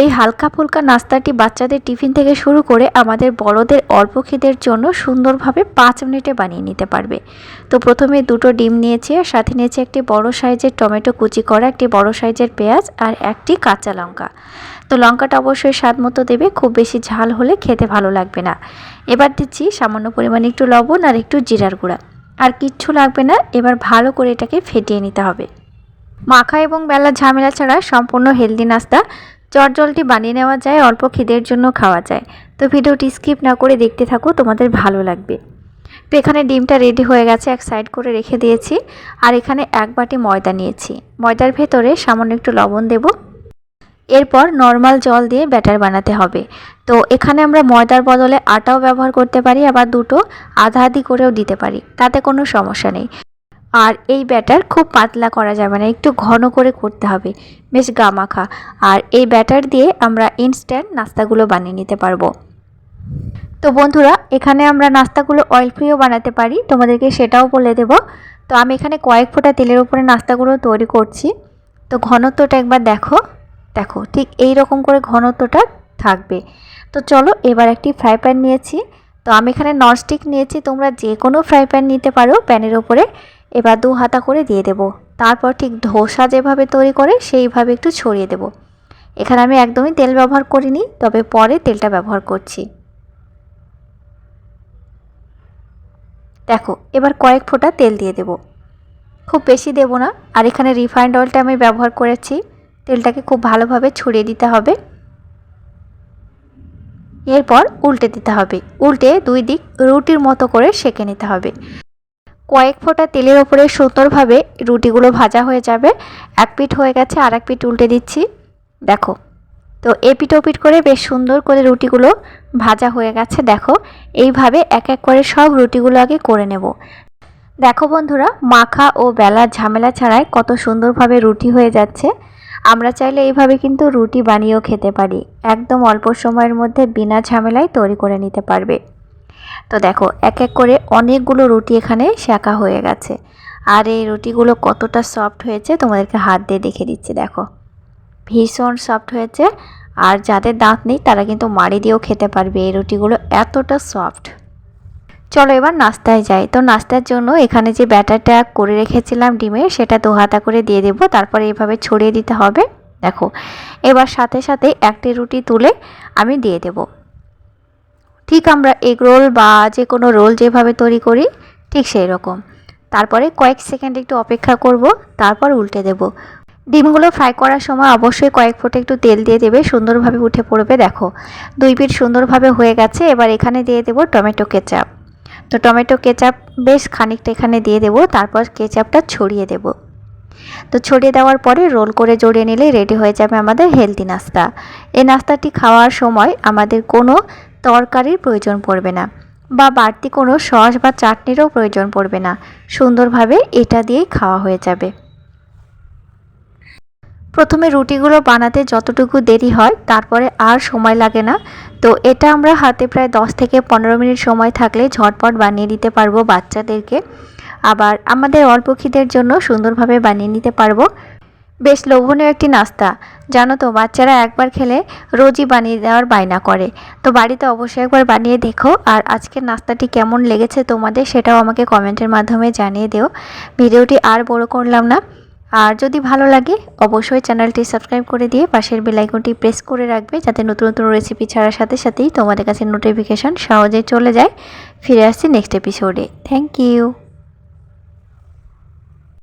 এই হালকা ফুলকা নাস্তাটি বাচ্চাদের টিফিন থেকে শুরু করে আমাদের বড়দের অল্প খিদের জন্য সুন্দরভাবে পাঁচ মিনিটে বানিয়ে নিতে পারবে। তো প্রথমে দুটো ডিম নিয়েছি, আর সাথে নিয়েছি একটি বড় সাইজের টমেটো কুচি করা, একটি বড় সাইজের পেঁয়াজ, আর একটি কাঁচা লঙ্কা। তো লঙ্কাটা অবশ্যই স্বাদ মতো দেবে, খুব বেশি ঝাল হলে খেতে ভালো লাগবে না। এবার দিচ্ছি সামান্য পরিমাণে একটু লবণ আর একটু জিরার গুঁড়া। আর কিচ্ছু লাগবে না, এবার ভালো করে এটাকে ফেটিয়ে নিতে হবে। মাখা এবং বেলা ঝামেলা ছাড়া সম্পূর্ণ হেলদি নাস্তা চটজলটি বানিয়ে নেওয়া যায়, অল্প খিদের জন্য খাওয়া যায়। তো ভিডিওটি স্কিপ না করে দেখতে থাকো, তোমাদের ভালো লাগবে। তো এখানে ডিমটা রেডি হয়ে গেছে, এক সাইড করে রেখে দিয়েছি। আর এখানে এক বাটি ময়দা নিয়েছি। ময়দার ভেতরে সামান্য একটু লবণ দেব। এরপর নর্মাল জল দিয়ে ব্যাটার বানাতে হবে। তো এখানে আমরা ময়দার বদলে আটাও ব্যবহার করতে পারি, আবার দুটো আধা আধি করেও দিতে পারি। তাতে কোনো সমস্যা নেই। আর এই ব্যাটার খুব পাতলা করা যাবে না একটু ঘন করে করতে হবে, বেশ গামাখা। আর এই ব্যাটার দিয়ে আমরা ইনস্ট্যান্ট নাস্তাগুলো বানিয়ে নিতে পারব। তো বন্ধুরা, এখানে আমরা নাস্তাগুলো অয়েল ফ্রিও বানাতে পারি, তোমাদেরকে সেটাও বলে দেব। তো আমি এখানে কয়েক ফোঁটা তেলের উপরে নাস্তাগুলো তৈরি করছি। তো ঘনত্বটা একবার দেখো দেখো, ঠিক এই রকম করে ঘনত্বটা থাকবে। তো চলো এবার একটি ফ্রাই প্যান নিয়েছি। তো আমি এখানে ননস্টিক নিয়েছি, তোমরা যে কোনো ফ্রাই প্যান নিতে পারো প্যানের ওপরে। এবার দু হাতা করে দিয়ে দেব। তারপর ঠিক ধোসা যেভাবে তৈরি করে, সেইভাবে একটু ছড়িয়ে দেব। এখানে আমি একদমই তেল ব্যবহার করিনি, তবে পরে তেলটা ব্যবহার করছি। দেখো, এবার কয়েক ফোঁটা তেল দিয়ে দেব। খুব বেশি দেব না, আর এখানে রিফাইন্ড অয়েলটা আমি ব্যবহার করেছি। তেলটাকে খুব ভালোভাবে ছড়িয়ে দিতে হবে। এরপর উল্টে দিতে হবে। উল্টে দুই দিক রুটির মতো করে সেঁকে নিতে হবে। কয়েক ফোঁটা তেলের ওপরে সুন্দরভাবে রুটিগুলো ভাজা হয়ে যাবে। এক পিঠ হয়ে গেছে আর এক পিঠ উল্টে দিচ্ছি। দেখো, তো এপিট ওপিট করে বেশ সুন্দর করে রুটিগুলো ভাজা হয়ে গেছে, দেখো। এইভাবে এক এক করে সব রুটিগুলো আগে করে নেব। দেখো বন্ধুরা, মাখা ও বেলার ঝামেলা ছাড়াই কত সুন্দরভাবে রুটি হয়ে যাচ্ছে। আমরা চাইলে এইভাবে কিন্তু রুটি বানিয়েও খেতে পারি। একদম অল্প সময়ের মধ্যে বিনা ঝামেলায় তৈরি করে নিতে পারবে। তো দেখো এক এক করে অনেকগুলো রুটি এখানে শাঁকা হয়ে গেছে। আর এই রুটিগুলো কতটা সফট হয়েছে তোমাদেরকে হাত দিয়ে দেখে দিচ্ছি, দেখো। ভীষণ সফট হয়েছে। আর যাদের দাঁত নেই, তারা কিন্তু মাড়ি দিয়েও খেতে পারবে এই রুটিগুলো, এতটা সফট চলো এবার নাস্তায় যাই। তো নাস্তার জন্য এখানে যে ব্যাটারটা করে রেখেছিলাম ডিমের, সেটা দু হাতা করে দিয়ে দেবো। তারপরে এভাবে ছড়িয়ে দিতে হবে। দেখো, এবার সাথে সাথে একটি রুটি তুলে আমি দিয়ে দেব। ঠিক আমরা এগ রোল বা যে কোনো রোল যেভাবে তৈরি করি, ঠিক সেই রকম। তারপরে কয়েক সেকেন্ড একটু অপেক্ষা করব, তারপর উল্টে দেব। ডিমগুলো ফ্রাই করার সময় অবশ্যই কয়েক ফোঁটা একটু তেল দিয়ে দেবে, সুন্দরভাবে উঠে পড়বে, দেখো। দুই পিঠ সুন্দরভাবে হয়ে গেছে, এবার এখানে দিয়ে দেবো টমেটো কেচাপ। তো টমেটো কেচাপ বেশ খানিকটা এখানে দিয়ে দেবো, তারপর কেচাপটা ছড়িয়ে দেব। তো ছড়িয়ে দেওয়ার পরে রোল করে জড়িয়ে নিলেই রেডি হয়ে যাবে আমাদের হেলদি নাস্তা। এই নাস্তাটি খাওয়ার সময় আমাদের কোনো তরকারির প্রয়োজন পড়বে না বা বাড়তি কোনো সস বা চাটনিরও প্রয়োজন পড়বে না। সুন্দরভাবে এটা দিয়েই খাওয়া হয়ে যাবে। প্রথমে রুটিগুলো বানাতে যতটুকু দেরি হয়, তারপরে আর সময় লাগে না। তো এটা আমরা হাতে প্রায় 10 থেকে পনেরো মিনিট সময় থাকলে ঝটপট বানিয়ে দিতে পারব বাচ্চাদেরকে। আবার আমাদের অল্প খিদের জন্য সুন্দরভাবে বানিয়ে নিতে পারব। বেশ লোভনীয় একটি নাস্তা। জানো তো, বাচ্চারা একবার খেলে রোজই বানিয়ে দেওয়ার বায়না করে। তো বাড়িতে অবশ্যই একবার বানিয়ে দেখো। আর আজকের নাস্তাটি কেমন লেগেছে তোমাদের সেটাও আমাকে কমেন্টের মাধ্যমে জানিয়ে দিও। ভিডিওটি আর বড় করলাম না। আর যদি ভালো লাগে, অবশ্যই চ্যানেলটি সাবস্ক্রাইব করে দিয়ে পাশের বেলাইকনটি প্রেস করে রাখবে যাতে নতুন নতুন রেসিপি ছাড়ার সাথে সাথেই তোমাদের কাছে নোটিফিকেশান সহজেই চলে যায়। ফিরে আসছি নেক্সট এপিসোডে থ্যাংক ইউ